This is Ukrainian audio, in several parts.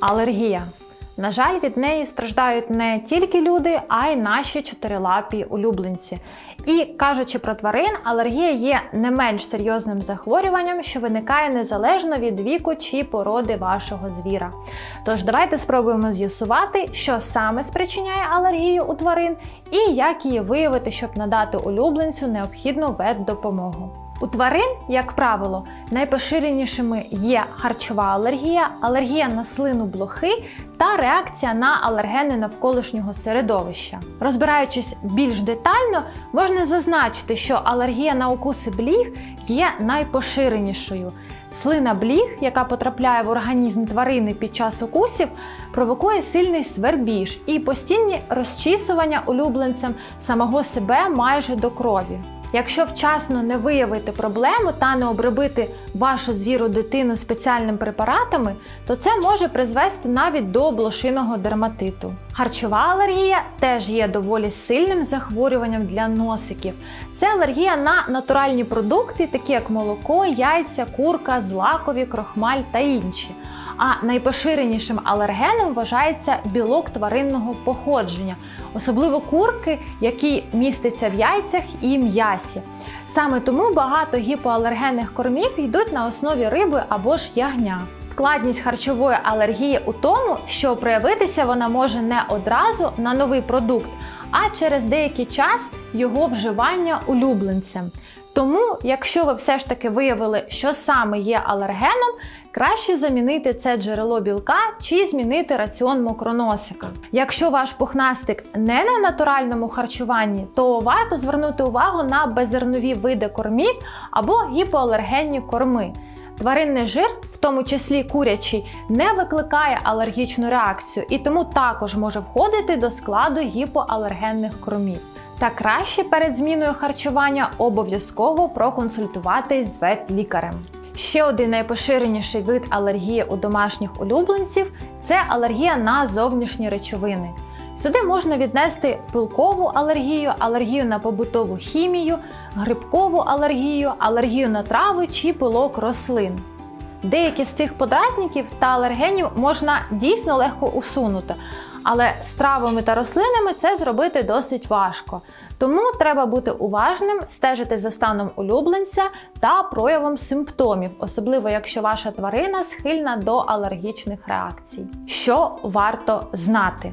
Алергія. На жаль, від неї страждають не тільки люди, а й наші чотирилапі улюбленці. І кажучи про тварин, алергія є не менш серйозним захворюванням, що виникає незалежно від віку чи породи вашого звіра. Тож давайте спробуємо з'ясувати, що саме спричиняє алергію у тварин і як її виявити, щоб надати улюбленцю необхідну ветдопомогу. У тварин, як правило, найпоширенішими є харчова алергія, алергія на слину блохи та реакція на алергени навколишнього середовища. Розбираючись більш детально, можна зазначити, що алергія на укуси бліг є найпоширенішою. Слина бліг, яка потрапляє в організм тварини під час укусів, провокує сильний свербіж і постійні розчісування улюбленцем самого себе майже до крові. Якщо вчасно не виявити проблему та не обробити вашу звіру дитину спеціальними препаратами, то це може призвести навіть до блошиного дерматиту. Харчова алергія теж є доволі сильним захворюванням для носиків. Це алергія на натуральні продукти, такі як молоко, яйця, курка, злакові, крохмаль та інші. А найпоширенішим алергеном вважається білок тваринного походження, особливо курки, які містяться в яйцях і м'ясі. Саме тому багато гіпоалергенних кормів йдуть на основі риби або ж ягня. Складність харчової алергії у тому, що проявитися вона може не одразу на новий продукт, а через деякий час його вживання улюбленцем. Тому, якщо ви все ж таки виявили, що саме є алергеном, краще замінити це джерело білка чи змінити раціон мокроносика. Якщо ваш пухнастик не на натуральному харчуванні, то варто звернути увагу на беззернові види кормів або гіпоалергенні корми. Тваринний жир, в тому числі курячий, не викликає алергічну реакцію і тому також може входити до складу гіпоалергенних кормів. Та краще перед зміною харчування обов'язково проконсультуватись з ветлікарем. Ще один найпоширеніший вид алергії у домашніх улюбленців це алергія на зовнішні речовини. Сюди можна віднести пилкову алергію, алергію на побутову хімію, грибкову алергію, алергію на трави чи пилок рослин. Деякі з цих подразників та алергенів можна дійсно легко усунути, але з травами та рослинами це зробити досить важко. Тому треба бути уважним, стежити за станом улюбленця та проявом симптомів, особливо якщо ваша тварина схильна до алергічних реакцій. Що варто знати?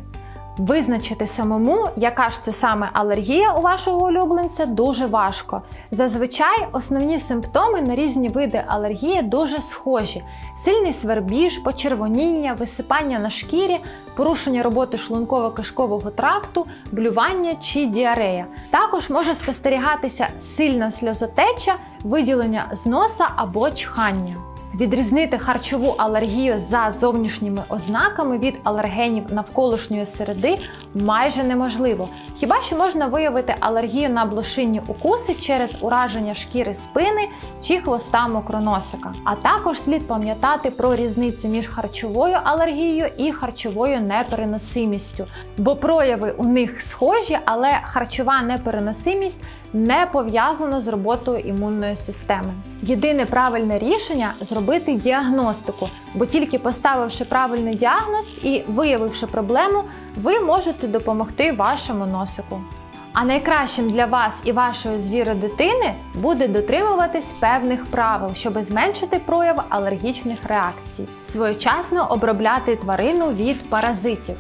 Визначити самому, яка ж це саме алергія у вашого улюбленця, дуже важко. Зазвичай основні симптоми на різні види алергії дуже схожі: сильний свербіж, почервоніння, висипання на шкірі, порушення роботи шлунково-кишкового тракту, блювання чи діарея. Також може спостерігатися сильна сльозотеча, виділення з носа або чхання. Відрізнити харчову алергію за зовнішніми ознаками від алергенів навколишньої середи майже неможливо. Хіба що можна виявити алергію на блошинні укуси через ураження шкіри спини чи хвоста мокроносика. А також слід пам'ятати про різницю між харчовою алергією і харчовою непереносимістю, бо прояви у них схожі, але харчова непереносимість не пов'язана з роботою імунної системи. Єдине правильне рішення зробити діагностику, бо тільки поставивши правильний діагноз і виявивши проблему, ви можете допомогти вашому носику. А найкращим для вас і вашої звіродитини буде дотримуватись певних правил, щоб зменшити прояв алергічних реакцій, своєчасно обробляти тварину від паразитів,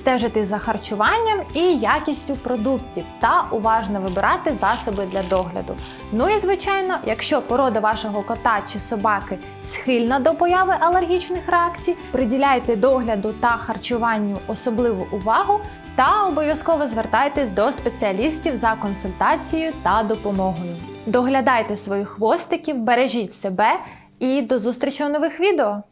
стежити за харчуванням і якістю продуктів та уважно вибирати засоби для догляду. Ну і звичайно, якщо порода вашого кота чи собаки схильна до появи алергічних реакцій, приділяйте догляду та харчуванню особливу увагу та обов'язково звертайтесь до спеціалістів за консультацією та допомогою. Доглядайте своїх хвостиків, бережіть себе і до зустрічі у нових відео!